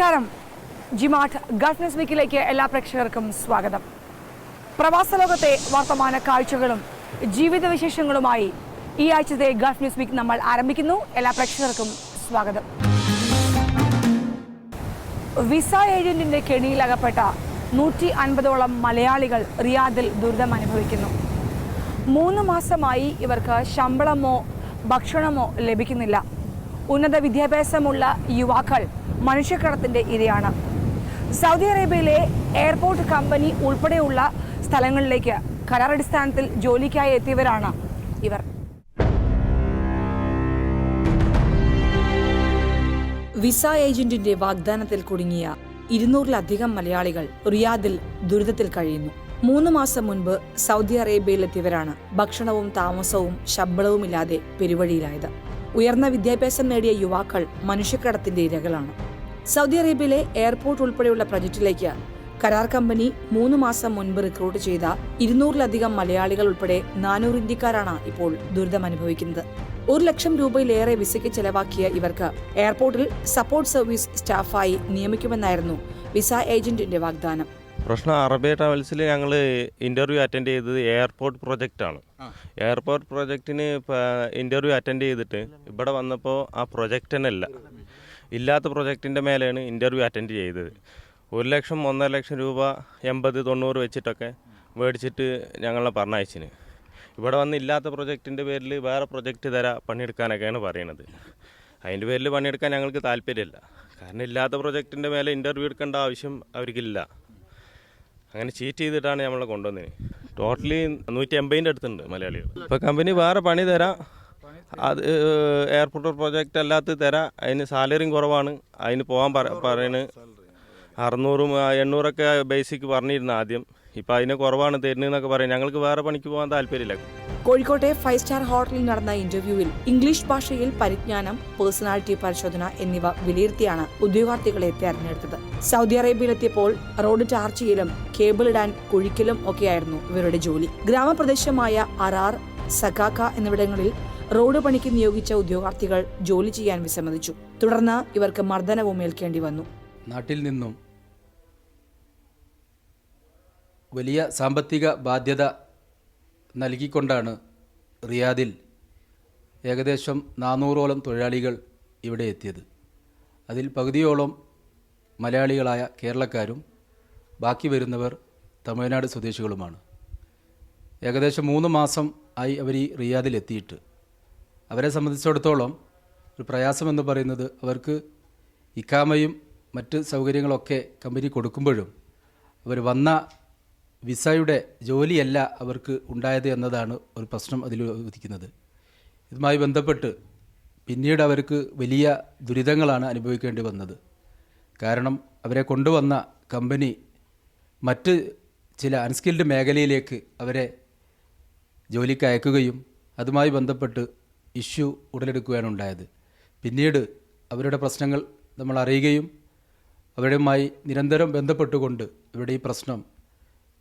നമസ്കാരം. ജിമാട്ട് Gulf news വീക്കിലേക്ക് എല്ലാ പ്രേക്ഷകർക്കും സ്വാഗതം. പ്രവാസ ലോകത്തെ വർത്തമാന കാഴ്ചകളും ജീവിത വിശേഷങ്ങളുമായി ഈ ആഴ്ചത്തെ ഗൾഫ് ന്യൂസ് വീക്ക് നമ്മൾ ആരംഭിക്കുന്നു. എല്ലാ പ്രേക്ഷകർക്കും സ്വാഗതം. വിസ ഏജന്റിന്റെ കെണിയിലകപ്പെട്ട നൂറ്റി അൻപതോളം മലയാളികൾ റിയാദിൽ ദുരിതം അനുഭവിക്കുന്നു. മൂന്ന് മാസമായി ഇവർക്ക് ശമ്പളമോ ഭക്ഷണമോ ലഭിക്കുന്നില്ല. ഉന്നത വിദ്യാഭ്യാസമുള്ള യുവാക്കൾ മനുഷ്യക്കടത്തിന്റെ ഇരയാണ്. സൗദി അറേബ്യയിലെ എയർപോർട്ട് കമ്പനി ഉൾപ്പെടെയുള്ള സ്ഥലങ്ങളിലേക്ക് കരാറടിസ്ഥാനത്തിൽ ജോലിക്കായി എത്തിയവരാണ് ഇവർ. വിസ ഏജന്റിന്റെ വാഗ്ദാനത്തിൽ കുടുങ്ങിയ ഇരുന്നൂറിലധികം മലയാളികൾ റിയാദിൽ ദുരിതത്തിൽ കഴിയുന്നു. മൂന്ന് മാസം മുൻപ് സൗദി അറേബ്യയിലെത്തിയവരാണ് ഭക്ഷണവും താമസവും ശമ്പളവുമില്ലാതെ പെരുവഴിയിലായത്. ഉയർന്ന വിദ്യാഭ്യാസം നേടിയ യുവാക്കൾ മനുഷ്യക്കടത്തിന്റെ ഇരകളാണ്. സൗദി അറേബ്യയിലെ എയർപോർട്ട് ഉൾപ്പെടെയുള്ള പ്രൊജക്റ്റിലേക്ക് കരാർ കമ്പനി മൂന്ന് മാസം മുൻപ് റിക്രൂട്ട് ചെയ്ത ഇരുന്നൂറിലധികം മലയാളികൾ ഉൾപ്പെടെ നാനൂറ് ഇന്ത്യക്കാരാണ് ഇപ്പോൾ ദുരിതം അനുഭവിക്കുന്നത്. ഒരു ലക്ഷം രൂപയിലേറെ വിസയ്ക്ക് ചെലവാക്കിയ ഇവർക്ക് എയർപോർട്ടിൽ സപ്പോർട്ട് സർവീസ് സ്റ്റാഫായി നിയമിക്കുമെന്നായിരുന്നു വിസ ഏജന്റിന്റെ വാഗ്ദാനം. പ്രശ്നം അറബിയ ട്രാവൽസിൽ ഞങ്ങൾ ഇന്റർവ്യൂ അറ്റൻഡ് ചെയ്തത് എയർപോർട്ട് പ്രൊജക്റ്റാണ് എയർപോർട്ട് പ്രൊജക്റ്റിന് ഇന്റർവ്യൂ അറ്റൻഡ് ചെയ്തിട്ട് ഇവിടെ വന്നപ്പോൾ ആ പ്രൊജക്റ്റ് തന്നെ ഇല്ല. ഇല്ലാത്ത പ്രൊജക്റ്റിന്റെ മേലെയാണ് ഇന്റർവ്യൂ അറ്റൻഡ് ചെയ്തത്. ഒരു ലക്ഷം ഒന്നര ലക്ഷം രൂപ എൺപത് തൊണ്ണൂറ് വെച്ചിട്ടൊക്കെ മേടിച്ചിട്ട് ഞങ്ങളെ പറഞ്ഞയച്ചിന്. ഇവിടെ വന്ന് ഇല്ലാത്ത പ്രൊജക്റ്റിന്റെ പേരിൽ വേറെ പ്രൊജക്റ്റ് തരാ പണിയെടുക്കാനൊക്കെയാണ് പറയണത്. അതിന്റെ പേരിൽ പണിയെടുക്കാൻ ഞങ്ങൾക്ക് താല്പര്യമില്ല. കാരണം ഇല്ലാത്ത പ്രൊജക്റ്റിന്റെ മേലെ ഇന്റർവ്യൂ എടുക്കേണ്ട ആവശ്യം അവർക്കില്ല. അങ്ങനെ ചീറ്റ് ചെയ്തിട്ടാണ് നമ്മളെ കൊണ്ടുവന്നത് ടോട്ടലി നൂറ്റി എൺപതിന്റെ അടുത്തുണ്ട് മലയാളികൾ. ഇപ്പോൾ കമ്പനി വേറെ പണി തരാം. അത് എയർപോർട്ട് പ്രോജക്റ്റ് അല്ലാത്ത തരാം. അതിന് സാലറിയും കുറവാണ്. അതിന് പോകാൻ പറ പറയുന്നത് അറുന്നൂറും എണ്ണൂറൊക്കെ ബേസിക് പറഞ്ഞിരുന്നു ആദ്യം. ഇപ്പം അതിന് കുറവാണ് തരുന്നതെന്നൊക്കെ പറയും ഞങ്ങൾക്ക് വേറെ പണിക്ക് പോകാൻ താല്പര്യമില്ല. കോഴിക്കോട്ടെ ഫൈവ് സ്റ്റാർ ഹോട്ടലിൽ നടന്ന ഇന്റർവ്യൂവിൽ ഇംഗ്ലീഷ് ഭാഷയിൽ പരിജ്ഞാനം പേഴ്സണാലിറ്റി പരിശോധന എന്നിവ വിലയിരുത്തിയാണ് ഉദ്യോഗാർത്ഥികളെ തെരഞ്ഞെടുത്തത്. സൗദി അറേബ്യയിലെത്തിയപ്പോൾ റോഡ് ടാർച്ചിയിലും കേബിൾ ഇടാൻ കുഴിക്കലും ഒക്കെയായിരുന്നു ഇവരുടെ ജോലി. ഗ്രാമപ്രദേശമായ അറാർ സഖാക്ക എന്നിവിടങ്ങളിൽ റോഡ് പണിക്ക് നിയോഗിച്ച ഉദ്യോഗാർത്ഥികൾ ജോലി ചെയ്യാൻ വിസമ്മതിച്ചു. തുടർന്ന് ഇവർക്ക് മർദ്ദനവും ഏൽക്കേണ്ടി വന്നു. നാട്ടിൽ നിന്നും വലിയ സാമ്പത്തിക ബാധ്യത നൽകിക്കൊണ്ടാണ് റിയാദിൽ ഏകദേശം നാനൂറോളം തൊഴിലാളികൾ ഇവിടെ എത്തിയത്. അതിൽ പകുതിയോളം മലയാളികളായ കേരളക്കാരും ബാക്കി വരുന്നവർ തമിഴ്നാട് സ്വദേശികളുമാണ്. ഏകദേശം മൂന്ന് മാസം ആയി അവർ ഈ റിയാദിൽ എത്തിയിട്ട്. അവരെ സംബന്ധിച്ചിടത്തോളം ഒരു പ്രയാസമെന്ന് പറയുന്നത് അവർക്ക് ഇക്കാമയും മറ്റ് സൗകര്യങ്ങളൊക്കെ കമ്പനി കൊടുക്കുമ്പോഴും അവർ വന്ന വിസയുടെ ജോലിയല്ല അവർക്ക് ഉണ്ടായത് എന്നതാണ് ഒരു പ്രശ്നം അതിൽ ഉദിക്കുന്നത്. ഇതുമായി ബന്ധപ്പെട്ട് പിന്നീട് അവർക്ക് വലിയ ദുരിതങ്ങളാണ് അനുഭവിക്കേണ്ടി വന്നത്. കാരണം അവരെ കൊണ്ടുവന്ന കമ്പനി മറ്റ് ചില അൺസ്കിൽഡ് മേഖലയിലേക്ക് അവരെ ജോലിക്ക് അയക്കുകയും അതുമായി ബന്ധപ്പെട്ട് ഇഷ്യൂ ഉടലെടുക്കുകയാണ് ഉണ്ടായത്. പിന്നീട് അവരുടെ പ്രശ്നങ്ങൾ നമ്മൾ അറിയുകയും അവരുമായി നിരന്തരം ബന്ധപ്പെട്ടുകൊണ്ട് ഇവരുടെ ഈ പ്രശ്നം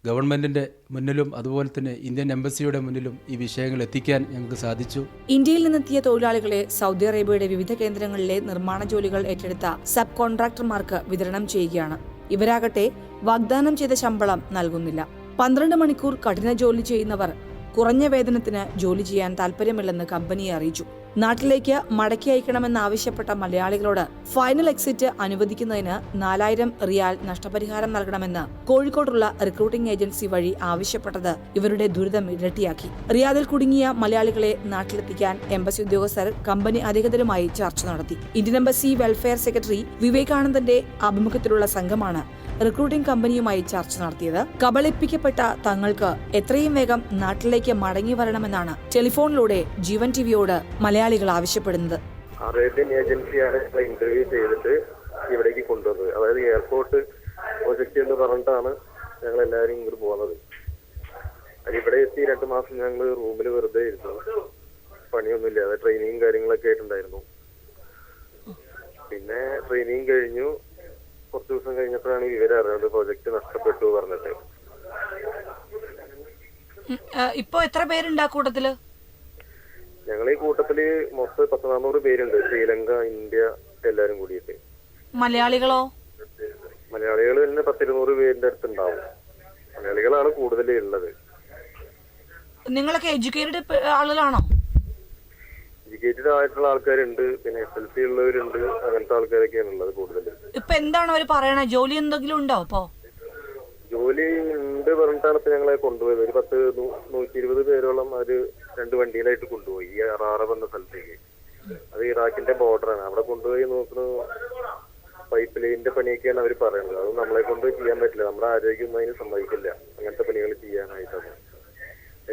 ഗവൺമെന്റിന്റെ മുന്നിലും അതുപോലെ തന്നെ ഇന്ത്യൻ എംബസിയുടെ മുന്നിലും ഈ വിഷയങ്ങൾ എത്തിക്കാൻ ഞങ്ങൾക്ക് സാധിച്ചു. ഇന്ത്യയിൽ നിന്നെത്തിയ തൊഴിലാളികളെ സൗദി അറേബ്യയുടെ വിവിധ കേന്ദ്രങ്ങളിലെ നിർമ്മാണ ജോലികൾ ഏറ്റെടുത്ത സബ് കോൺട്രാക്ടർമാർക്ക് വിതരണം ചെയ്യുകയാണ്. ഇവരാകട്ടെ വാഗ്ദാനം ചെയ്ത ശമ്പളം നൽകുന്നില്ല. പന്ത്രണ്ട് മണിക്കൂർ കഠിന ജോലി ചെയ്യുന്നവർ കുറഞ്ഞ വേതനത്തിന് ജോലി ചെയ്യാൻ താല്പര്യമില്ലെന്ന് കമ്പനിയെ അറിയിച്ചു. നാട്ടിലേക്ക് മടക്കി അയക്കണമെന്നാവശ്യപ്പെട്ട മലയാളികളോട് ഫൈനൽ എക്സിറ്റ് അനുവദിക്കുന്നതിന് നാലായിരം റിയാൽ നഷ്ടപരിഹാരം നൽകണമെന്ന് കോഴിക്കോടുള്ള റിക്രൂട്ടിംഗ് ഏജൻസി വഴി ആവശ്യപ്പെട്ടത് ഇവരുടെ ദുരിതം ഇരട്ടിയാക്കി. റിയാദിൽ കുടുങ്ങിയ മലയാളികളെ നാട്ടിലെത്തിക്കാൻ എംബസി ഉദ്യോഗസ്ഥർ കമ്പനി അധികൃതരുമായി ചർച്ച നടത്തി. ഇന്ത്യൻ എംബസി വെൽഫെയർ സെക്രട്ടറി വിവേകാനന്ദന്റെ ആഭിമുഖ്യത്തിലുള്ള സംഘമാണ് റിക്രൂട്ടിംഗ് കമ്പനിയുമായി ചർച്ച നടത്തിയത്. കബളിപ്പിക്കപ്പെട്ട തങ്ങൾക്ക് എത്രയും വേഗം നാട്ടിലേക്ക് മടങ്ങി വരണമെന്നാണ് ടെലിഫോണിലൂടെ ജീവൻ ടിവിയോട് മലയാളികൾ ആവശ്യപ്പെടുന്നത്. അറേബ്യൻ ഏജൻസിയാണ് ഇന്റർവ്യൂ ചെയ്തിട്ട് ഇവിടേക്ക് കൊണ്ടുവന്നത്. അതായത് എയർപോർട്ട് പ്രൊജക്ട് എന്ന് പറഞ്ഞിട്ടാണ് ഞങ്ങൾ എല്ലാവരും ഇങ്ങോട്ട് പോകുന്നത്. അതിവിടെ എത്തി രണ്ട് മാസം ഞങ്ങൾ റൂമിൽ വെറുതെ ഇരുന്നു. പണിയൊന്നുമില്ല. ട്രെയിനിങ്ങും കാര്യങ്ങളൊക്കെ ആയിട്ടുണ്ടായിരുന്നു. പിന്നെ ട്രെയിനിങ് കഴിഞ്ഞു. കുറച്ച് ദിവസം കഴിഞ്ഞപ്പോഴാണ് വിവരം അറിയുന്നത് പ്രൊജക്ട് നഷ്ടപ്പെട്ടു പറഞ്ഞിട്ട്. ഇപ്പൊ എത്ര പേരുണ്ട് ആ കൂട്ടത്തിൽ? ഞങ്ങൾ ഈ കൂട്ടത്തിൽ മൊത്തം പത്ത് നാനൂറ് പേരുണ്ട്. ശ്രീലങ്ക ഇന്ത്യ എല്ലാരും കൂടിയിട്ട്. മലയാളികളോ? മലയാളികൾ തന്നെ പത്തിരുന്നൂറ് പേരിന്റെ അടുത്തുണ്ടാവും. മലയാളികളാണ് കൂടുതൽ ഉള്ളത്. നിങ്ങളൊക്കെ എഡ്യൂക്കേറ്റഡ് ആളുകളാണോ? എഡ്യൂക്കേറ്റഡ് ആയിട്ടുള്ള ആൾക്കാരുണ്ട് പിന്നെ എസ് എൽ സി ഉള്ളവരുണ്ട് അങ്ങനത്തെ ആൾക്കാരൊക്കെയാണ് ഉള്ളത് കൂടുതൽ ഇപ്പൊ എന്താണ് അവർ പറയണത് ജോലി എന്തെങ്കിലും ഉണ്ടോ ഇപ്പോ? ജോലി ഉണ്ട് പറഞ്ഞിട്ടാണ് ഇപ്പൊ ഞങ്ങളെ കൊണ്ടുപോയത്. ഒരു പത്ത് നൂറ്റി ഇരുപത് പേരോളം അവർ രണ്ട് വണ്ടിയിലായിട്ട് കൊണ്ടുപോയി ഈ അറാറ വന്ന സ്ഥലത്തേക്ക്. അത് ഇറാഖിന്റെ ബോർഡറാണ് അവിടെ കൊണ്ടുപോയി നോക്കുന്നു പൈപ്പ് ലൈനിന്റെ പണിയൊക്കെയാണ് അവർ പറയുന്നത് അത് നമ്മളെ കൊണ്ട് ചെയ്യാൻ പറ്റില്ല. നമ്മുടെ ആരോഗ്യം ഒന്നും അതിന് സമ്മതിക്കില്ല. അങ്ങനത്തെ പണികൾ ചെയ്യാനായിട്ടാണ്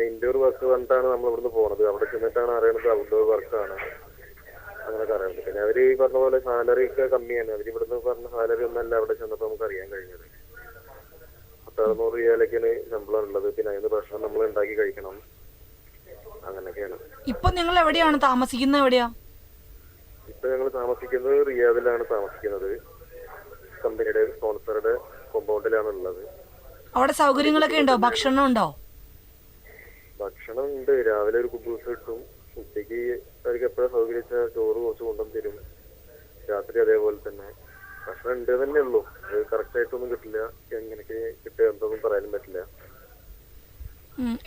ഇൻഡോർ വർക്ക് പറഞ്ഞിട്ടാണ് നമ്മൾ ഇവിടുന്ന് പോകുന്നത് അവിടെ ചെന്നിട്ടാണ് അറിയണത് ഔട്ട്ഡോർ വർക്കാണ് അങ്ങനെയൊക്കെ അറിയുന്നത് പിന്നെ അവർ ഈ പറഞ്ഞ പോലെ സാലറി ഒക്കെ കമ്മിയാണ്. അവർ ഇവിടുന്ന് പറഞ്ഞ സാലറി ഒന്നല്ല അവിടെ ചെന്നപ്പോൾ നമുക്ക് അറിയാൻ കഴിഞ്ഞത്. പത്തറുന്നൂറ് രൂപയിലേക്കാണ് ശമ്പളം ഉള്ളത്. പിന്നെ അതിന് ഭക്ഷണം നമ്മൾ ഉണ്ടാക്കി കഴിക്കണം. അങ്ങനെയൊക്കെയാണ്. ഇപ്പൊ നിങ്ങൾ എവിടെയാണ് താമസിക്കുന്നത് എവിടെയാ? ഇപ്പൊ ഞങ്ങൾ താമസിക്കുന്നത് റിയാദിലാണ് താമസിക്കുന്നത്. കമ്പനിയുടെ സ്പോൺസറുടെ കോമ്പൗണ്ടിലാണ് ഉള്ളത്. അവിടെ സൗകര്യങ്ങളൊക്കെ ഉണ്ടോ? ഭക്ഷണം ഉണ്ടോ? ഭക്ഷണം ഉണ്ട് രാവിലെ ഒരു കുബൂസ് കിട്ടും. ഉച്ചയ്ക്ക് അവർക്ക് എപ്പോഴും വെച്ചാൽ ചോറ് കുറച്ച് കൊണ്ടുവന്ന് തരും. രാത്രി അതേപോലെ തന്നെ. ഭക്ഷണം ഉണ്ട് തന്നെ ഉള്ളൂ. അത് കറക്റ്റ് ആയിട്ടൊന്നും കിട്ടില്ല. എങ്ങനെയൊക്കെ കിട്ടുക എന്തൊന്നും പറയാനും പറ്റില്ല.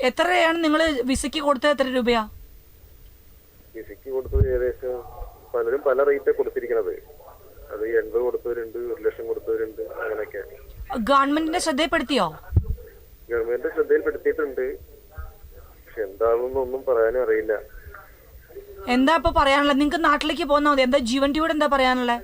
എത്രയാണ് നിങ്ങൾ വിസയ്ക്ക് കൊടുത്തത് എത്ര രൂപയാ? വിസയ്ക്ക് കൊടുത്തത് ഏകദേശം പലരും പല റേറ്റ് കൊടുത്തിരിക്കുന്നത് അത് എൺപത് കൊടുത്തവരുണ്ട് ഒരു ലക്ഷം കൊടുത്തവരുണ്ട് അങ്ങനെയൊക്കെ. ഗവൺമെന്റിന്റെ ശ്രദ്ധയിൽപ്പെടുത്തിയോ? ഗവൺമെന്റിന്റെ ശ്രദ്ധയിൽപ്പെടുത്തിയിട്ടുണ്ട്. പക്ഷെ എന്താണെന്നൊന്നും പറയാനും അറിയില്ല. എന്താ ഇപ്പൊ പറയാനുള്ളത്? നിങ്ങക്ക് നാട്ടിലേക്ക് പോന്നാ മതി. എന്താ ജീവൻ ടിയോട് എന്താ പറയാനുള്ളത്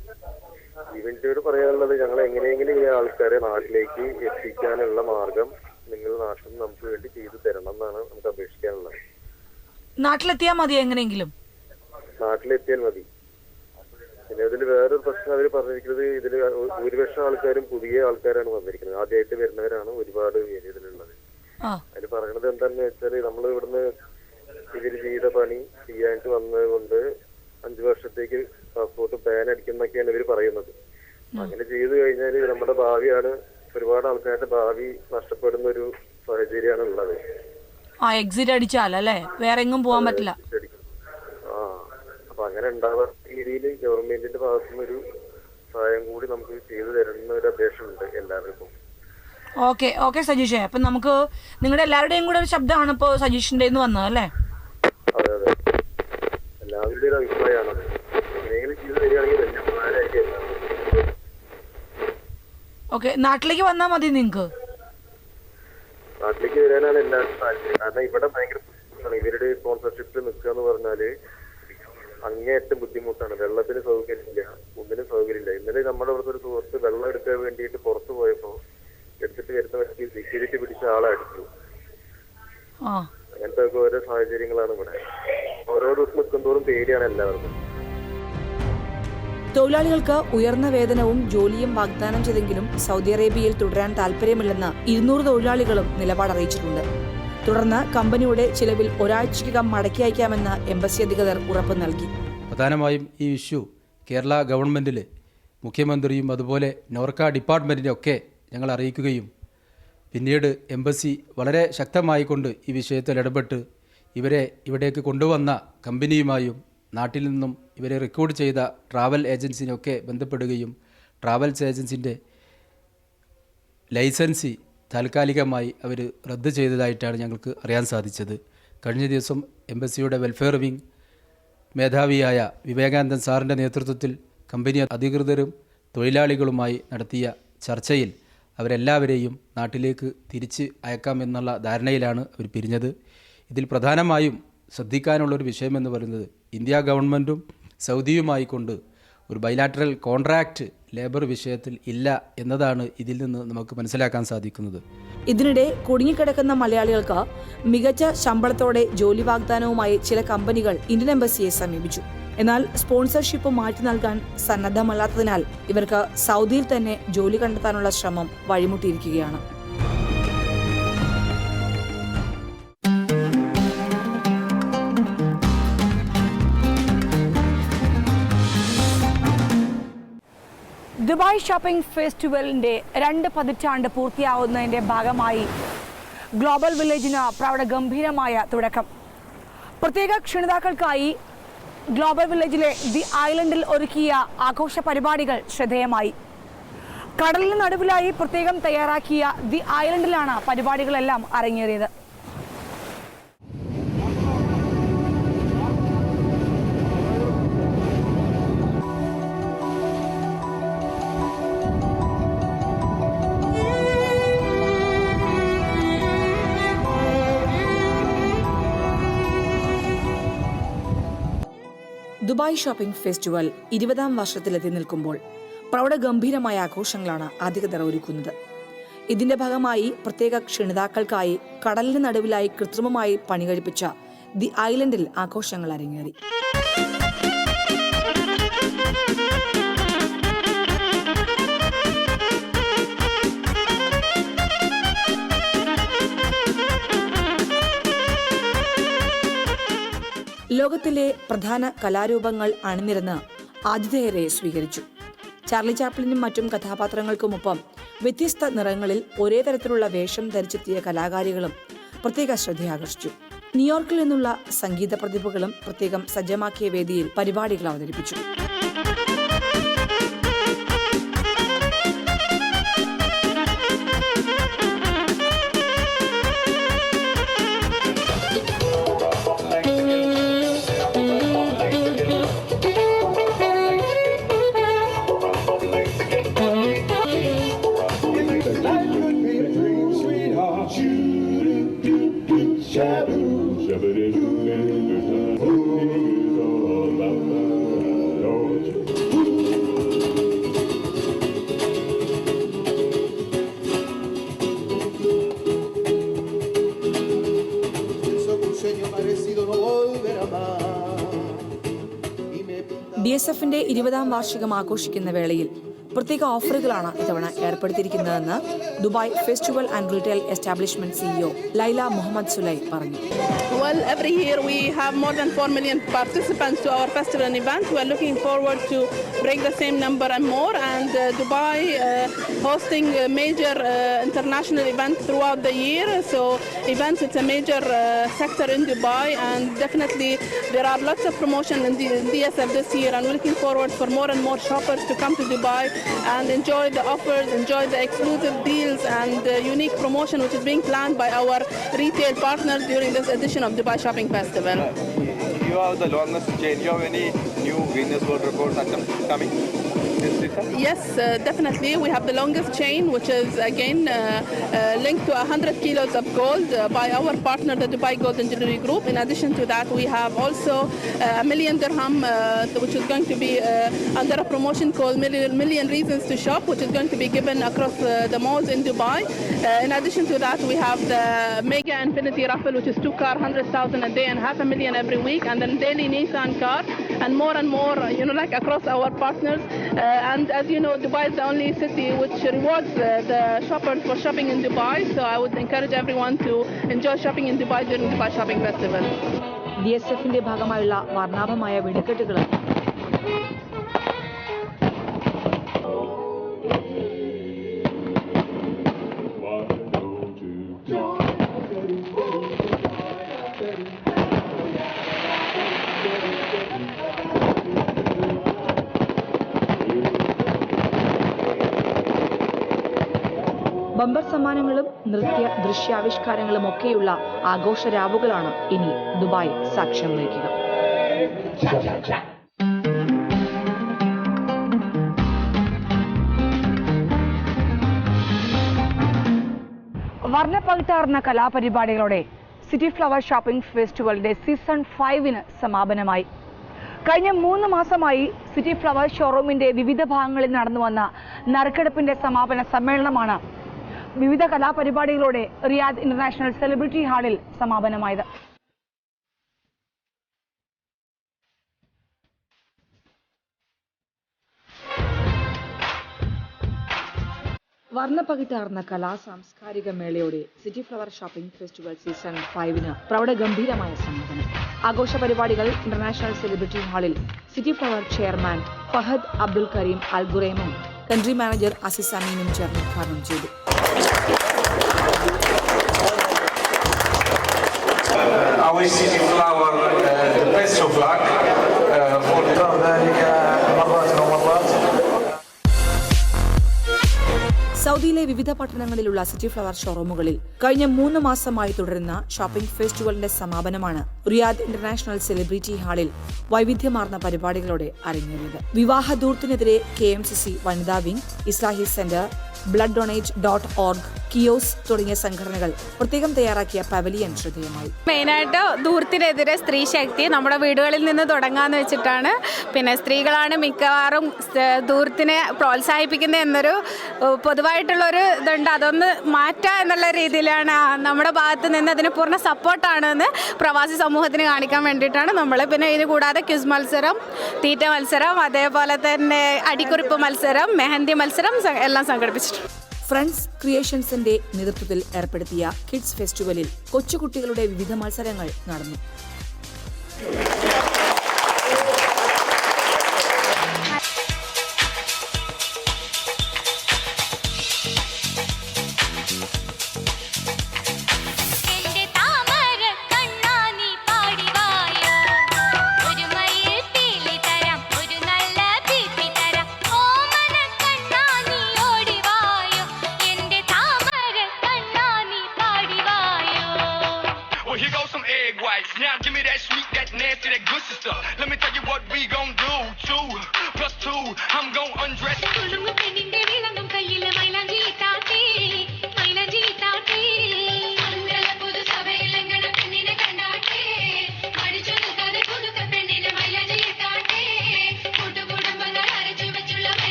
ഇവന്റോട് പറയാനുള്ളത് ഞങ്ങൾ എങ്ങനെയെങ്കിലും ഈ ആൾക്കാരെ നാട്ടിലേക്ക് എത്തിക്കാനുള്ള മാർഗം നിങ്ങൾ നാട്ടിൽ നിന്ന് നമുക്ക് വേണ്ടി ചെയ്തു തരണം എന്നാണ് നമുക്ക് അപേക്ഷിക്കാനുള്ളത്. നാട്ടിലെത്തിയാ മതി എങ്ങനെയെങ്കിലും? നാട്ടിലെത്തിയാൽ മതി. പിന്നെ ഇതിൽ വേറൊരു പ്രശ്നം അവർ പറഞ്ഞിരിക്കുന്നത് ഇതിൽ ഭൂരിപക്ഷം ആൾക്കാരും പുതിയ ആൾക്കാരാണ് വന്നിരിക്കുന്നത്. ആദ്യമായിട്ട് വരുന്നവരാണ് ഒരുപാട് പേര് ഇതിലുള്ളത്. അതിൽ പറയണത് എന്താന്ന് വെച്ചാൽ നമ്മൾ ഇവിടുന്ന് ഇവർ ചെയ്ത പണി ചെയ്യാനായിട്ട് വന്നത് കൊണ്ട് അഞ്ചു വർഷത്തേക്ക് പാസ്പോർട്ട് ബാൻ അടിക്കുന്നൊക്കെയാണ് ഇവർ പറയുന്നത്. അങ്ങനെ ചെയ്തു കഴിഞ്ഞാൽ നമ്മുടെ ഭാവിയാണ് ഒരുപാട് ആൾക്കാരുടെ ഭാവി നഷ്ടപ്പെടുന്ന ഒരു സാഹചര്യമാണ് ഉള്ളത് ആ എക്സിറ്റ് അടിച്ചാലല്ലേ? വേറെ എങ്ങും പോകാൻ പറ്റില്ല. ആ അപ്പൊ അങ്ങനെ ഉണ്ടാവാത്ത രീതിയിൽ ഗവൺമെന്റിന്റെ ഭാഗത്തുനിന്ന് ഒരു സഹായം കൂടി നമുക്ക് ചെയ്തു തരുന്ന ഒരു അപേക്ഷ ഉണ്ട് എല്ലാവർക്കും. ഓക്കെ ഓക്കെ സജീഷേ. അപ്പം നമുക്ക് നിങ്ങളുടെ എല്ലാവരുടെയും കൂടെ ഒരു ശബ്ദമാണ് ഇപ്പോ സജീഷിന്റെ വന്നത് അല്ലേ? എല്ലാവരുടെയും അഭിപ്രായമാണ്. ഓക്കെ നാട്ടിലേക്ക് വന്നാ മതി നിങ്ങൾക്ക് നാട്ടിലേക്ക് വരാനാണ് എല്ലാവർക്കും താല്പര്യം. കാരണം ഇവിടെ ഭയങ്കര ബുദ്ധിമുട്ടാണ്. ഇവരുടെ സ്പോൺസർഷിപ്പിൽ നിൽക്കുക എന്ന് പറഞ്ഞാൽ അങ്ങേയറ്റം ബുദ്ധിമുട്ടാണ്. വെള്ളത്തിന് സൗകര്യമില്ല ഒന്നിനും സൗകര്യമില്ല. ഇന്നലെ നമ്മുടെ ഇവിടുത്തെ ഒരു സുഹൃത്ത് വെള്ളം എടുക്കാൻ വേണ്ടിയിട്ട് പുറത്തു പോയപ്പോ എടുത്തിട്ട് വരുന്ന വ്യക്തി സെക്യൂരിറ്റി പിടിച്ച ആളെ അടിച്ചു. അങ്ങനത്തെ ഒക്കെ ഓരോ സാഹചര്യങ്ങളാണ് ഇവിടെ. ഓരോ ദിവസം നിൽക്കുന്തോറും പേടിയാണ് എല്ലാവർക്കും. തൊഴിലാളികൾക്ക് ഉയർന്ന വേതനവും ജോലിയും വാഗ്ദാനം ചെയ്തെങ്കിലും സൗദി അറേബ്യയിൽ തുടരാൻ താൽപര്യമില്ലെന്ന് ഇരുന്നൂറ് തൊഴിലാളികളും നിലപാട് അറിയിച്ചിട്ടുണ്ട്. തുടർന്ന് കമ്പനിയുടെ ചിലവിൽ ഒരാഴ്ചയ്ക്കകം മടക്കി അയക്കാമെന്ന് എംബസി അധികൃതർ ഉറപ്പ് നൽകി. പ്രധാനമായും ഈ ഇഷ്യൂ കേരള ഗവൺമെന്റിൽ മുഖ്യമന്ത്രിയും അതുപോലെ നോർക്ക ഡിപ്പാർട്ട്മെന്റിനെയൊക്കെ ഞങ്ങൾ അറിയിക്കുകയും പിന്നീട് എംബസി വളരെ ശക്തമായിക്കൊണ്ട് ഈ വിഷയത്തിൽ ഇടപെട്ട് ഇവരെ ഇവിടേക്ക് കൊണ്ടുവന്ന കമ്പനിയുമായും നാട്ടിൽ നിന്നും ഇവരെ റെക്കോർഡ് ചെയ്ത ട്രാവൽ ഏജൻസിനൊക്കെ ബന്ധപ്പെടുകയും ട്രാവൽസ് ഏജൻസിന്റെ ലൈസൻസി താൽക്കാലികമായി അവർ റദ്ദ് ചെയ്തതായിട്ടാണ് ഞങ്ങൾക്ക് അറിയാൻ സാധിച്ചത്. കഴിഞ്ഞ ദിവസം എംബസിയുടെ വെൽഫെയർ വിങ് മേധാവിയായ വിവേകാനന്ദൻ സാറിന്റെ നേതൃത്വത്തിൽ കമ്പനി അധികൃതരും തൊഴിലാളികളുമായി നടത്തിയ ചർച്ചയിൽ അവരെല്ലാവരെയും നാട്ടിലേക്ക് തിരിച്ച് അയക്കാമെന്നുള്ള ധാരണയിലാണ് അവർ പിരിഞ്ഞത്. ഇതിൽ പ്രധാനമായും ശ്രദ്ധിക്കാനുള്ളൊരു വിഷയമെന്ന് പറയുന്നത് ഇന്ത്യ ഗവൺമെന്റും സൗദിയുമായി കൊണ്ട് ഒരു ബൈലാറ്ററൽ കോൺട്രാക്റ്റ് ലേബർ വിഷയത്തിൽ ഇല്ല എന്നതാണ് ഇതിൽ നിന്ന് നമുക്ക് മനസ്സിലാക്കാൻ സാധിക്കുന്നത്. ഇതിനിടെ കുടുങ്ങിക്കിടക്കുന്ന മലയാളികൾക്ക് മികച്ച ശമ്പളത്തോടെ ജോലി വാഗ്ദാനവുമായി ചില കമ്പനികൾ ഇന്ത്യൻ എംബസിയെ സമീപിച്ചു. എന്നാൽ സ്പോൺസർഷിപ്പ് മാറ്റി നൽകാൻ സന്നദ്ധമല്ലാത്തതിനാൽ ഇവർക്ക് സൗദിയിൽ തന്നെ ജോലി കണ്ടെത്താനുള്ള ശ്രമം വഴിമുട്ടിയിരിക്കുകയാണ്. ദുബായ് ഷോപ്പിംഗ് ഫെസ്റ്റിവലിന്റെ രണ്ട് പതിറ്റാണ്ട് പൂർത്തിയാവുന്നതിന്റെ ഭാഗമായി ഗ്ലോബൽ വില്ലേജിന് പ്രൗഢഗംഭീരമായ തുടക്കം. പ്രത്യേക ക്ഷണിതാക്കൾക്കായി ഗ്ലോബൽ വില്ലേജിലെ ദി ഐലൻഡിൽ ഒരുക്കിയ ആഘോഷ പരിപാടികൾ ശ്രദ്ധേയമായി. കടലിന് നടുവിലായി പ്രത്യേകം തയ്യാറാക്കിയ ദി ഐലൻഡിലാണ് പരിപാടികളെല്ലാം അരങ്ങേറിയത്. ദുബായ് ഷോപ്പിംഗ് ഫെസ്റ്റിവൽ ഇരുപതാം വർഷത്തിലെത്തി നിൽക്കുമ്പോൾ പ്രൗഢഗംഭീരമായ ആഘോഷങ്ങളാണ് അധികൃതർ ഒരുക്കുന്നത്. ഇതിന്റെ ഭാഗമായി പ്രത്യേക ക്ഷണിതാക്കൾക്കായി കടലിന് നടുവിലായി കൃത്രിമമായി പണികഴിപ്പിച്ച ദി ഐലൻഡിൽ ആഘോഷങ്ങൾ അരങ്ങേറി. ലോകത്തിലെ പ്രധാന കലാരൂപങ്ങൾ അണിനിരന്ന് ആതിഥേയരെ സ്വീകരിച്ചു. ചാർലി ചാപ്ലിനും മറ്റും കഥാപാത്രങ്ങൾക്കുമൊപ്പം വ്യത്യസ്ത നിറങ്ങളിൽ ഒരേ തരത്തിലുള്ള വേഷം ധരിച്ചെത്തിയ കലാകാരികളും പ്രത്യേക ശ്രദ്ധയാകർഷിച്ചു. ന്യൂയോർക്കിൽ നിന്നുള്ള സംഗീത പ്രതിഭകളും പ്രത്യേകം സജ്ജമാക്കിയ വേദിയിൽ പരിപാടികൾ അവതരിപ്പിച്ചു. ഇരുപതാം വാർഷികം ആഘോഷിക്കുന്ന വേളയിൽ പ്രത്യേക ഓഫറുകളാണ് ഇത്തവണ ഏർപ്പെടുത്തിയിരിക്കുന്നതെന്ന് Dubai Festival and Retail Establishment CEO Laila Mohammed സുലൈ പറഞ്ഞു Well, every year we have more than 4 million participants to our festival and event. We are looking forward to break the same number and more. And uh, Dubai uh, hosting a major uh, international event throughout the year. So events, it's a major uh, sector in Dubai, and definitely there are lots of promotion in, the, in DSF this year. And we're looking forward for more and more shoppers to come to Dubai and enjoy the offers, enjoy the exclusive deals and the unique promotion which is being planned by our retail partners during this edition of Dubai Shopping Festival. You have the longest chain. Do You have any new Guinness World Records coming? Yes, uh, definitely. We have the longest chain, which is again uh, uh, linked to 100 kilos of gold uh, by our partner, the Dubai Gold and Jewelry Group. In addition to that, we have also uh, a million dirham, uh, which is going to be under a promotion called million, million Reasons to Shop, which is going to be given across the malls in Dubai. In addition to that, we have the Mega Infinity Raffle, which is two car, 100,000 a day and half a million every week, and then daily Nissan car, and more and more, uh, you know, like across our partners. Uh, and as you know, Dubai is the only city which rewards uh, the shoppers for shopping in Dubai. So I would encourage everyone to enjoy shopping in Dubai during Dubai Shopping Festival. B S എഫിന്റെ ഭാഗമായുള്ള വർണ്ണാഭമായ വെടിക്കെട്ടുകളും bumper സമ്മാനങ്ങളും നൃത്യ ദൃശ്യാവിഷ്കാരങ്ങളും ഒക്കെയുള്ള ആഘോഷ രാവുകളാണ് ഇനി Dubai സാക്ഷ്യം വഹിക്കുക. വർണപ്പകിട്ടാർന്ന കലാപരിപാടികളോടെ സിറ്റി ഫ്ലവർ ഷോപ്പിംഗ് ഫെസ്റ്റിവലിന്റെ സീസൺ ഫൈവിന് സമാപനമായി. കഴിഞ്ഞ മൂന്ന് മാസമായി സിറ്റി ഫ്ലവർ ഷോറൂമിന്റെ വിവിധ ഭാഗങ്ങളിൽ നടന്നു വന്ന നറുക്കെടുപ്പിന്റെ സമാപന സമ്മേളനമാണ് വിവിധ കലാപരിപാടികളോടെ റിയാദ് ഇന്റർനാഷണൽ സെലിബ്രിറ്റി ഹാളിൽ സമാപനമായത്. വർണപ്പകിട്ടാർന്ന കലാ സാംസ്കാരിക മേളയോടെ city flower shopping festival season ഫൈവിന് പ്രൗഢഗംഭീരമായ സമാപനം. ആഘോഷ പരിപാടികൾ ഇന്റർനാഷണൽ സെലിബ്രിറ്റി ഹാളിൽ city flower chairman Fahad Abdul Kareem അൽഗുറൈമും country manager Aziz അമീനും ചേർന്ന് ഉദ്ഘാടനം ചെയ്തു our city flower uh, the best of luck uh, for സൗദിയിലെ വിവിധ പട്ടണങ്ങളിലുള്ള സിറ്റി ഫ്ലവർ ഷോറൂമുകളിൽ കഴിഞ്ഞ മൂന്ന് മാസമായി തുടരുന്ന ഷോപ്പിംഗ് ഫെസ്റ്റിവലിന്റെ സമാപനമാണ് റിയാദ് ഇന്റർനാഷണൽ സെലിബ്രിറ്റി ഹാളിൽ വൈവിധ്യമാർന്ന പരിപാടികളോടെ അരങ്ങേറിയത്. വിവാഹ ദൂർത്തിനെതിരെ കെ എം സി സി വനിതാ wing Islahi centre blood donate dot org kiosk തുടങ്ങിയ സംഘടനകൾ പ്രത്യേകം തയ്യാറാക്കിയ പവലിയൻ ശ്രദ്ധേയമായി. മെയിനായിട്ട് ദൂരത്തിനെതിരെ സ്ത്രീ ശക്തി നമ്മുടെ വീടുകളിൽ നിന്ന് തുടങ്ങാന്ന് വെച്ചിട്ടാണ്. പിന്നെ സ്ത്രീകളാണ് മിക്കവാറും ദൂരത്തിനെ പ്രോത്സാഹിപ്പിക്കുന്നത് എന്നൊരു ഏഹ്, പൊതുവായിട്ടുള്ളൊരു ഇതുണ്ട്. അതൊന്ന് മാറ്റുക എന്നുള്ള രീതിയിലാണ് നമ്മുടെ ഭാഗത്ത് നിന്ന് അതിന് പൂർണ സപ്പോർട്ടാണെന്ന് പ്രവാസി സമൂഹത്തിന് കാണിക്കാൻ വേണ്ടിയിട്ടാണ് നമ്മൾ പിന്നെ ഇതിന് കൂടാതെ ക്വിസ് മത്സരം തീറ്റ മത്സരം അതേപോലെ തന്നെ അടിക്കുറിപ്പ് മത്സരം മെഹന്തി മത്സരം എല്ലാം സംഘടിപ്പിച്ചിട്ടുണ്ട്. ഫ്രണ്ട്സ് ക്രിയേഷൻസിന്റെ നേതൃത്വത്തിൽ ഏർപ്പെടുത്തിയ കിഡ്സ് ഫെസ്റ്റിവലിൽ കൊച്ചുകുട്ടികളുടെ വിവിധ മത്സരങ്ങൾ നടന്നു.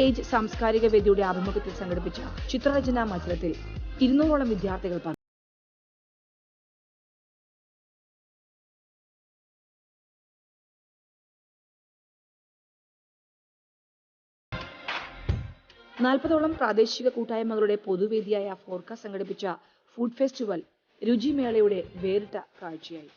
ഏജ് സാംസ്കാരിക വേദിയുടെ ആഭിമുഖ്യത്തിൽ സംഘടിപ്പിച്ച ചിത്രരചനാ മത്സരത്തിൽ ഇരുന്നൂറോളം വിദ്യാർത്ഥികൾ പങ്കെടുത്തു. നാൽപ്പതോളം പ്രാദേശിക കൂട്ടായ്മകളുടെ പൊതുവേദിയായ ഫോർക്ക സംഘടിപ്പിച്ച ഫുഡ് ഫെസ്റ്റിവൽ രുചിമേളയുടെ വേറിട്ട കാഴ്ചയായി.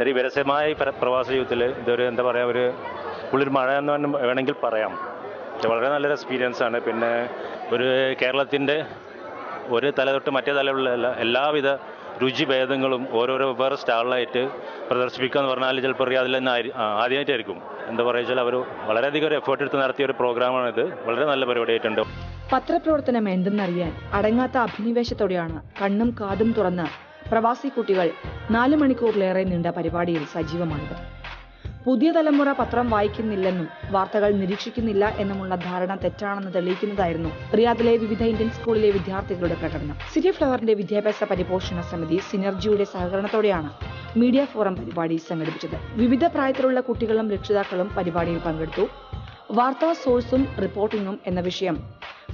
ഒരു വിരസമായ പ്ര- പ്രവാസ ജീവിതത്തിൽ ഇതൊരു എന്താ പറയുക ഒരു ഉള്ളൊരു മഴ എന്ന് വേണമെങ്കിൽ പറയാം. വളരെ നല്ലൊരു എക്സ്പീരിയൻസ് ആണ്. പിന്നെ ഒരു കേരളത്തിന്റെ ഒരു തല തൊട്ട് മറ്റേ തലമുള്ള എല്ലാ എല്ലാവിധ രുചിഭേദങ്ങളും ഓരോരോ വേറെ സ്റ്റാളിലായിട്ട് പ്രദർശിപ്പിക്കുക എന്ന് പറഞ്ഞാൽ ചിലപ്പോൾ അതിൽ തന്നെ ആദ്യമായിട്ടായിരിക്കും. എന്താ പറയുക വെച്ചാൽ അവർ വളരെയധികം ഒരു എഫേർട്ട് എടുത്ത് നടത്തിയ ഒരു പ്രോഗ്രാമാണിത് വളരെ നല്ല പരിപാടിയായിട്ടുണ്ട്. പത്രപ്രവർത്തനം എന്തെന്നറിയാൻ അടങ്ങാത്ത അഭിനിവേശത്തോടെയാണ് കണ്ണും കാതും തുറന്ന് പ്രവാസി കുട്ടികൾ നാല് മണിക്കൂറിലേറെ നീണ്ട പരിപാടിയിൽ സജീവമായത് പുതിയ തലമുറ പത്രം വായിക്കുന്നില്ലെന്നും വാർത്തകൾ നിരീക്ഷിക്കുന്നില്ല എന്നുമുള്ള ധാരണ തെറ്റാണെന്ന് തെളിയിക്കുന്നതായിരുന്നു റിയാദിലെ വിവിധ ഇന്ത്യൻ സ്കൂളിലെ വിദ്യാർത്ഥികളുടെ പ്രകടനം. സിറ്റി ഫ്ലവറിന്റെ വിദ്യാഭ്യാസ പരിപോഷണ സമിതി സിനർജിയുടെ സഹകരണത്തോടെയാണ് മീഡിയ ഫോറം പരിപാടി സംഘടിപ്പിച്ചത്. വിവിധ പ്രായത്തിലുള്ള കുട്ടികളും രക്ഷിതാക്കളും പരിപാടിയിൽ പങ്കെടുത്തു. വാർത്താ സോഴ്സും റിപ്പോർട്ടിംഗും എന്ന വിഷയം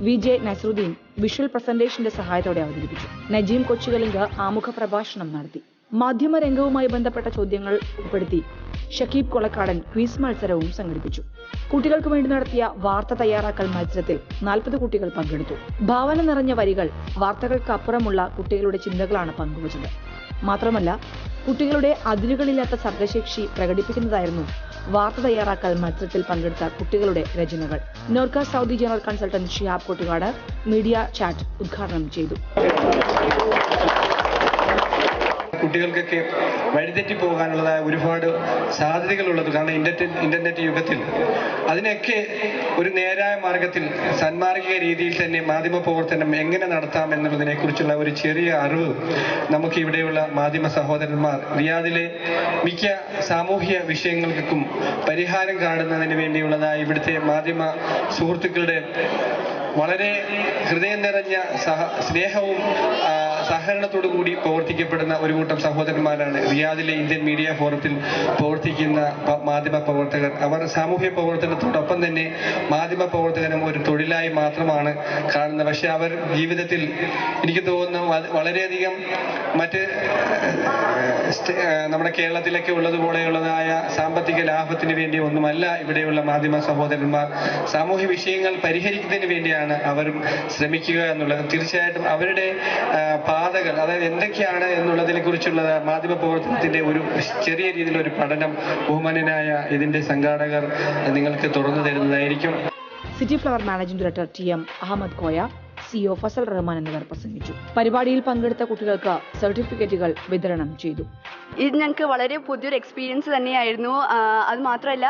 വി ജെ നസറുദ്ദീൻ വിഷ്വൽ പ്രസന്റേഷന്റെ സഹായത്തോടെ അവതരിപ്പിച്ചു. നജീം കൊച്ചുകലിംഗ് ആമുഖ പ്രഭാഷണം നടത്തി. മാധ്യമരംഗവുമായി ബന്ധപ്പെട്ട ചോദ്യങ്ങൾ ഉൾപ്പെടുത്തി ഷക്കീബ് കൊളക്കാടൻ ക്വിസ് മത്സരവും സംഘടിപ്പിച്ചു. കുട്ടികൾക്ക് വേണ്ടി നടത്തിയ വാർത്ത തയ്യാറാക്കൽ മത്സരത്തിൽ നാൽപ്പത് കുട്ടികൾ പങ്കെടുത്തു. ഭാവന നിറഞ്ഞ വരികൾ വാർത്തകൾക്ക് അപ്പുറമുള്ള കുട്ടികളുടെ ചിന്തകളാണ് പങ്കുവച്ചത്. മാത്രമല്ല കുട്ടികളുടെ അതിരുകളില്ലാത്ത സർഗശേഷി പ്രകടിപ്പിക്കുന്നതായിരുന്നു വാർത്ത തയ്യാറാക്കൽ മത്സരത്തിൽ പങ്കെടുത്ത കുട്ടികളുടെ രചനകൾ. Norka Saudi general consultant Shihab Kottukad media chat ഉദ്ഘാടനം ചെയ്തു. കുട്ടികൾക്കൊക്കെ വഴിതെറ്റി പോകാനുള്ളതായ ഒരുപാട് സാധ്യതകളുള്ളത് കാരണം ഇന്റർനെറ്റ് ഇന്റർനെറ്റ് യുഗത്തിൽ. അതിനൊക്കെ ഒരു നേരായ മാർഗത്തിൽ സന്മാർഗിക രീതിയിൽ തന്നെ മാധ്യമ പ്രവർത്തനം എങ്ങനെ നടത്താം എന്നുള്ളതിനെ കുറിച്ചുള്ള ഒരു ചെറിയ അറിവ് നമുക്ക് ഇവിടെയുള്ള മാധ്യമ സഹോദരന്മാർ റിയാദിലെ മിക്ക സാമൂഹ്യ വിഷയങ്ങൾക്കും പരിഹാരം കാണുന്നതിന് വേണ്ടിയുള്ളതായ ഇവിടുത്തെ മാധ്യമ സുഹൃത്തുക്കളുടെ വളരെ ഹൃദയം നിറഞ്ഞ സഹ സ്നേഹവും സഹകരണത്തോടു കൂടി പ്രവർത്തിക്കപ്പെടുന്ന ഒരു കൂട്ടം സഹോദരന്മാരാണ് റിയാദിലെ ഇന്ത്യൻ മീഡിയ ഫോറത്തിൽ പ്രവർത്തിക്കുന്ന മാധ്യമ പ്രവർത്തകർ. അവർ സാമൂഹ്യ പ്രവർത്തനത്തോടൊപ്പം തന്നെ മാധ്യമ പ്രവർത്തകനും ഒരു തൊഴിലായി മാത്രമാണ് കാണുന്നത്. പക്ഷെ അവർ ജീവിതത്തിൽ എനിക്ക് തോന്നുന്നു വളരെയധികം മറ്റ് നമ്മുടെ കേരളത്തിലൊക്കെ ഉള്ളതുപോലെയുള്ളതായ സാമ്പത്തിക ലാഭത്തിന് വേണ്ടി ഒന്നുമല്ല ഇവിടെയുള്ള മാധ്യമ സഹോദരന്മാർ. സാമൂഹ്യ വിഷയങ്ങൾ പരിഹരിക്കുന്നതിന് വേണ്ടിയാണ് അവർ ശ്രമിക്കുക എന്നുള്ളത്. തീർച്ചയായിട്ടും അവരുടെ പാതകൾ അതായത് എന്തൊക്കെയാണ് എന്നുള്ളതിനെ കുറിച്ചുള്ള മാധ്യമ പ്രവർത്തനത്തിന്റെ ഒരു ചെറിയ രീതിയിലുള്ള ഒരു പഠനം ബഹുമാനനായ ഇതിന്റെ സംഘാടകർ നിങ്ങൾക്ക് തുറന്നു തരുന്നതായിരിക്കും. City Flower managing director T M Ahammed Koya C O Fazal Rahman എന്നിവർ പ്രസംഗിച്ചു. പരിപാടിയിൽ പങ്കെടുത്ത കുട്ടികൾക്ക് സർട്ടിഫിക്കറ്റുകൾ വിതരണം ചെയ്തു. ഇത് ഞങ്ങൾക്ക് വളരെ പുതിയൊരു എക്സ്പീരിയൻസ് തന്നെയായിരുന്നു. അത് മാത്രമല്ല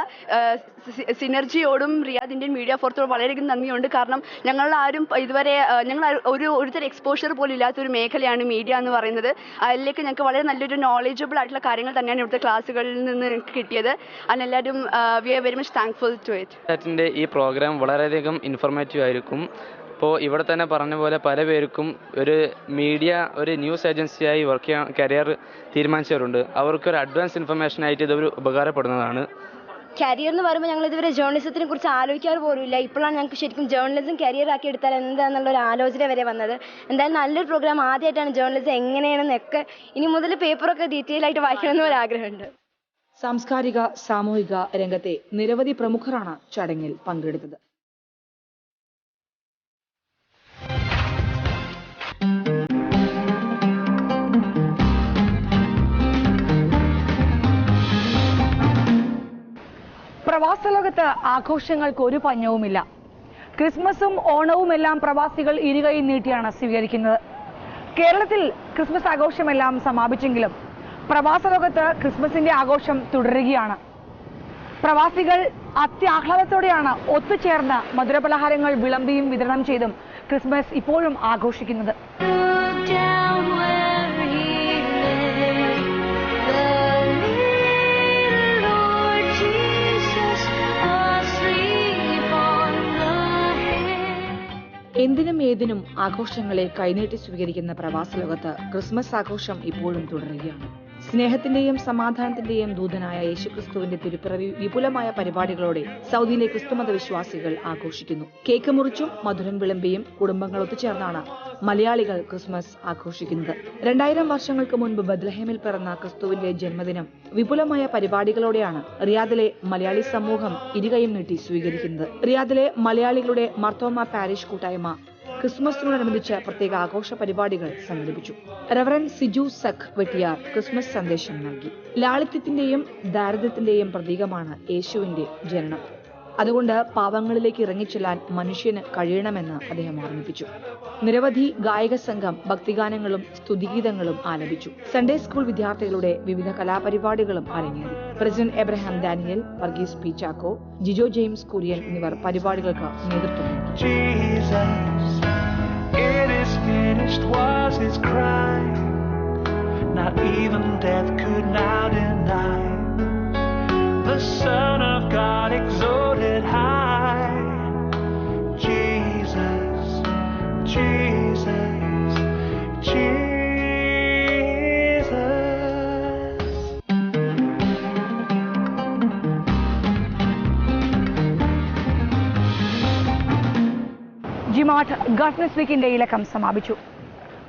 സിനർജിയോടും റിയാദ് ഇന്ത്യൻ മീഡിയ ഫോർത്തോടും വളരെയധികം നന്ദിയുണ്ട്. കാരണം ഞങ്ങൾ ആരും ഇതുവരെ ഞങ്ങൾ ഒരു ഒരുത്തരം എക്സ്പോഷർ പോലും ഇല്ലാത്തൊരു മേഖലയാണ് മീഡിയ എന്ന് പറയുന്നത്. അതിലേക്ക് ഞങ്ങൾക്ക് വളരെ നല്ലൊരു നോളജബിൾ ആയിട്ടുള്ള കാര്യങ്ങൾ തന്നെയാണ് ഇവിടുത്തെ ക്ലാസ്സുകളിൽ നിന്ന് ഞങ്ങൾക്ക് കിട്ടിയത്. അതിനെല്ലാവരും we are very much thankful to it ഈ പ്രോഗ്രാം വളരെയധികം ഇൻഫോർമേറ്റീവ് ആയിരിക്കും. ഇപ്പോൾ ഇവിടെ തന്നെ പറഞ്ഞ പോലെ പല പേർക്കും ഒരു മീഡിയ ഒരു ന്യൂസ് ഏജൻസിയായി വർക്ക് ചെയ്യാൻ കരിയർ തീരുമാനിച്ചവരുണ്ട്. അവർക്കൊരു അഡ്വാൻസ് ഇൻഫർമേഷൻ ആയിട്ട് ഇതൊരു ഉപകാരപ്പെടുന്നതാണ്. കരിയർ എന്ന് പറയുമ്പോൾ ഞങ്ങൾ ഇതുവരെ ജേർണലിസത്തിനെ കുറിച്ച് ആലോചിക്കാറ് പോലും ഇല്ല ഇപ്പോഴാണ് ഞങ്ങൾക്ക് ശരിക്കും ജേർണലിസം കരിയർ ആക്കി എടുത്താൽ എന്താണെന്നുള്ള ഒരു ആലോചന വരെ വന്നത്. എന്തായാലും നല്ലൊരു പ്രോഗ്രാം ആദ്യമായിട്ടാണ് ജേർണലിസം എങ്ങനെയാണെന്നൊക്കെ ഇനി മുതൽ പേപ്പറൊക്കെ ഡീറ്റെയിൽ ആയിട്ട് വായിക്കണമെന്ന് ഒരു ആഗ്രഹമുണ്ട്. സാംസ്കാരിക സാമൂഹിക രംഗത്തെ നിരവധി പ്രമുഖരാണ് ചടങ്ങിൽ പങ്കെടുത്തത്. പ്രവാസ ലോകത്ത് ആഘോഷങ്ങൾക്ക് ഒരു പഞ്ഞവുമില്ല. ക്രിസ്മസും ഓണവും എല്ലാം പ്രവാസികൾ ഇരുകൈ നീട്ടിയാണ് സ്വീകരിക്കുന്നത്. കേരളത്തിൽ ക്രിസ്മസ് ആഘോഷമെല്ലാം സമാപിച്ചെങ്കിലും പ്രവാസ ലോകത്ത് ക്രിസ്മസിന്റെ ആഘോഷം തുടരുകയാണ്. പ്രവാസികൾ അത്യാഹ്ലാദത്തോടെയാണ് ഒത്തുചേർന്ന് മധുരപലഹാരങ്ങൾ വിളമ്പിയും വിതരണം ചെയ്തും ക്രിസ്മസ് ഇപ്പോഴും ആഘോഷിക്കുന്നത്. എന്തിനും ഏതിനും ആഘോഷങ്ങളെ കൈനീട്ടി സ്വീകരിക്കുന്ന പ്രവാസ ലോകത്ത് ക്രിസ്മസ് ആഘോഷം ഇപ്പോഴും തുടരുകയാണ്. സ്നേഹത്തിന്റെയും സമാധാനത്തിന്റെയും ദൂതനായ യേശുക്രിസ്തുവിന്റെ തിരുപ്പിറവി വിപുലമായ പരിപാടികളോടെ സൗദിയിലെ ക്രിസ്തുമത വിശ്വാസികൾ ആഘോഷിക്കുന്നു. കേക്ക് മുറിച്ചും മധുരം വിളമ്പിയും കുടുംബങ്ങൾ ഒത്തുചേർന്നാണ് മലയാളികൾ ക്രിസ്മസ് ആഘോഷിക്കുന്നത്. രണ്ടായിരം വർഷങ്ങൾക്ക് മുൻപ് ബദ്ലഹേമിൽ പിറന്ന ക്രിസ്തുവിന്റെ ജന്മദിനം വിപുലമായ പരിപാടികളോടെയാണ് റിയാദിലെ മലയാളി സമൂഹം ഇരുകയും നീട്ടി സ്വീകരിക്കുന്നത്. റിയാദിലെ മലയാളികളുടെ മർത്തോമ പാരിഷ് കൂട്ടായ്മ ക്രിസ്മസിനോടനുബന്ധിച്ച് പ്രത്യേക ആഘോഷ പരിപാടികൾ സംഘടിപ്പിച്ചു. റവറൻ സിജു സഖ് വെട്ടിയാർ ക്രിസ്മസ് സന്ദേശം നൽകി. ലാളിത്യത്തിന്റെയും ദാരിദ്ര്യത്തിന്റെയും പ്രതീകമാണ് യേശുവിന്റെ ജനനം. അതുകൊണ്ട് പാവങ്ങളിലേക്ക് ഇറങ്ങിച്ചെല്ലാൻ മനുഷ്യന് കഴിയണമെന്ന് അദ്ദേഹം ഓർമ്മിപ്പിച്ചു. നിരവധി ഗായക സംഘം ഭക്തിഗാനങ്ങളും സ്തുതിഗീതങ്ങളും ആലപിച്ചു. സൺഡേ സ്കൂൾ വിദ്യാർത്ഥികളുടെ വിവിധ കലാപരിപാടികളും അരങ്ങേറി. പ്രസിഡന്റ് എബ്രഹാം ഡാനിയൽ വർഗീസ് പി ചാക്കോ ജിജോ ജെയിംസ് കുര്യൻ എന്നിവർ പരിപാടികൾക്ക് നേതൃത്വം നൽകി. finished was his cry. Not even death could now deny. The Son of God exalted high. Jesus, Jesus, Jesus. ജിമാട്ട് Gulf news വീക്കിന്റെ ഈ ലക്കം സമാപിച്ചു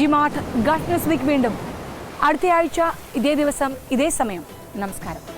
ജിമാർട്ട് ഗൾഫ് ന്യൂസ് വീക്ക് വീണ്ടും. അടുത്തയാഴ്ച ഇതേ ദിവസം ഇതേ സമയം. നമസ്കാരം.